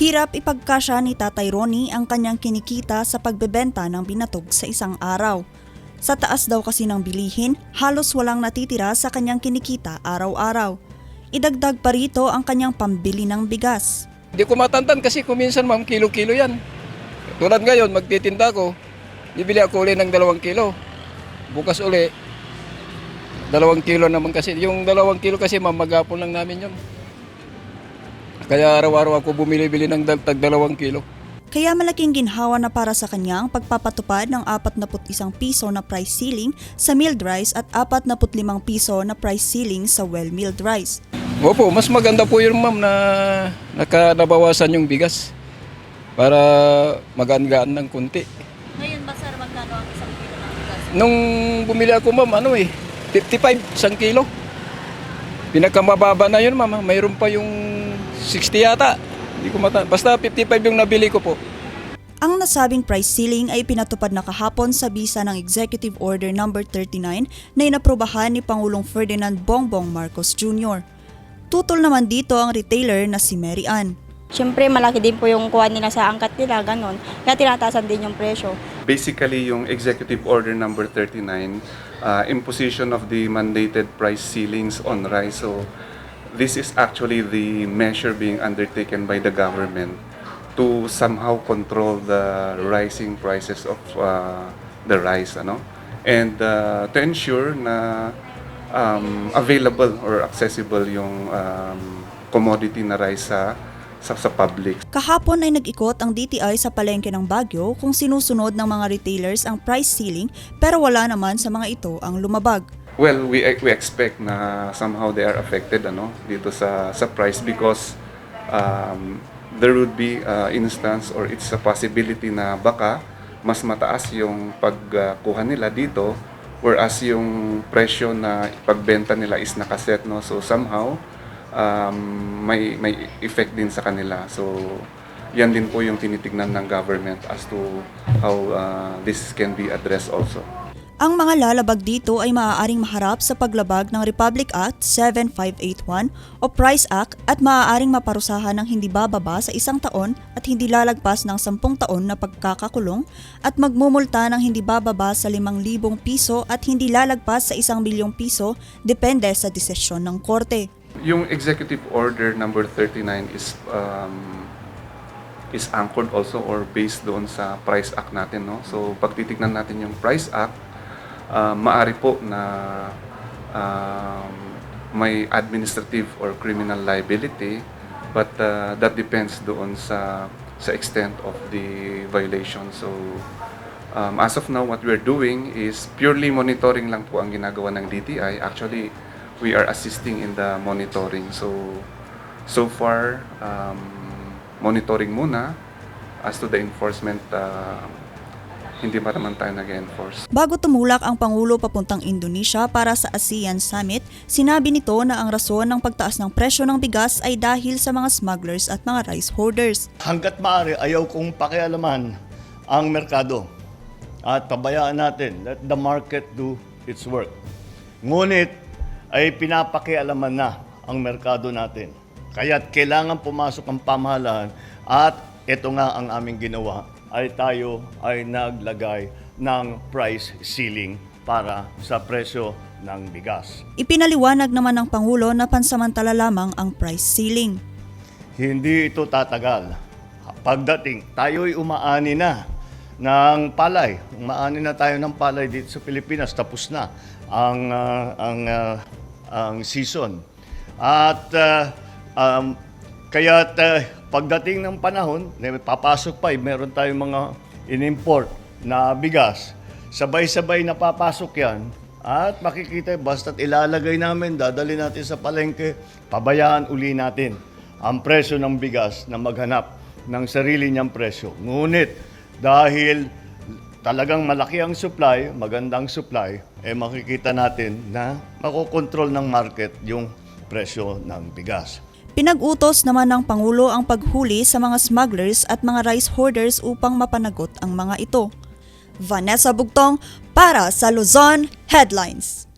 Hirap ipagkasya ni Tatay Ronnie ang kanyang kinikita sa pagbebenta ng binatog sa isang araw. Sa taas daw kasi ng bilihin, halos walang natitira sa kanyang kinikita araw-araw. Idagdag pa rito ang kanyang pambili ng bigas. Hindi ko matantan kasi kuminsan ma'am, kilo-kilo yan. Tulad ngayon, magtitinda ko, bibili ako uli ng dalawang kilo. Bukas uli, dalawang kilo naman kasi. Yung dalawang kilo kasi ma'am, maghapon lang namin yun. Kaya araw-araw ako bumili-bili ng dal- tag dalawang kilo. Kaya malaking ginhawa na para sa kanya ang pagpapatupad ng 41 piso na price ceiling sa milled rice at 45 piso na price ceiling sa well-milled rice. Opo, mas maganda po yun ma'am na nakanabawasan yung bigas para magaan-gaan ng kunti. Ngayon ba sir, magkano ang isang kilo ng bigas? Nung bumili ako ma'am, ano eh, 55 isang kilo. Pinakamababa na yun ma'am, mayroon pa yung 60 yata. Hindi ko mata Basta 55 yung nabili ko po. Ang nasabing price ceiling ay pinatupad na kahapon sa bisa ng Executive Order No. 39 na inaprubahan ni Pangulong Ferdinand Bongbong Marcos Jr. Tutol naman dito ang retailer na si Mary Ann. Siyempre, malaki din po yung kuha nila sa angkat nila, ganun. Kaya tinatasan din yung presyo. Basically, yung Executive Order Number 39, uh, imposition of the mandated price ceilings on rice. So, this is actually the measure being undertaken by the government to somehow control the rising prices of uh, the rice, ano? And uh, to ensure na um, available or accessible yung um, commodity na rice sa sa, sa public. Kahapon ay nag-ikot ang DTI sa palengke ng Baguio kung sinusunod ng mga retailers ang price ceiling pero wala naman sa mga ito ang lumabag. Well, we we expect na somehow they are affected ano dito sa sa price because um, there would be uh, instance or it's a possibility na baka mas mataas yung pagkuha nila dito whereas yung presyo na pagbenta nila is nakaset no so somehow um, may may effect din sa kanila so yan din po yung tinitignan ng government as to how uh, this can be addressed also. Ang mga lalabag dito ay maaaring maharap sa paglabag ng Republic Act 7581 o Price Act at maaaring maparusahan ng hindi bababa sa isang taon at hindi lalagpas ng 10 taon na pagkakakulong at magmumulta ng hindi bababa sa 5,000 piso at hindi lalagpas sa 1 bilyong piso depende sa desisyon ng korte. Yung executive order number 39 is um, is anchored also or based doon sa Price Act natin, no? So pag titignan natin yung Price Act, uh, maari po na um, may administrative or criminal liability but uh, that depends doon sa sa extent of the violation. So um, as of now what we're doing is purely monitoring lang po ang ginagawa ng DTI. Actually, we are assisting in the monitoring. So so far um, monitoring muna as to the enforcement uh, hindi pa naman tayo nag-enforce. Bago tumulak ang Pangulo papuntang Indonesia para sa ASEAN Summit, sinabi nito na ang rason ng pagtaas ng presyo ng bigas ay dahil sa mga smugglers at mga rice hoarders. hanggat maaari ayaw kong pakialaman ang merkado at pabayaan natin let the market do its work. Ngunit ay pinapakialaman na ang merkado natin. Kaya't kailangan pumasok ang pamahalaan at ito nga ang aming ginawa ay tayo ay naglagay ng price ceiling para sa presyo ng bigas. Ipinaliwanag naman ng Pangulo na pansamantala lamang ang price ceiling. Hindi ito tatagal. Pagdating, tayo'y umaani na ng palay. Umaani na tayo ng palay dito sa Pilipinas. Tapos na ang, ah, ang, ah, ang season. At ah, um, kaya't ah, pagdating ng panahon, papasok pa, eh, meron tayong mga in-import na bigas. Sabay-sabay na papasok yan. At makikita, basta't ilalagay namin, dadali natin sa palengke, pabayaan uli natin ang presyo ng bigas na maghanap ng sarili niyang presyo. Ngunit dahil talagang malaki ang supply, magandang supply, eh makikita natin na makokontrol ng market yung presyo ng bigas. Pinag-utos naman ng Pangulo ang paghuli sa mga smugglers at mga rice hoarders upang mapanagot ang mga ito. Vanessa Bugtong para sa Luzon Headlines.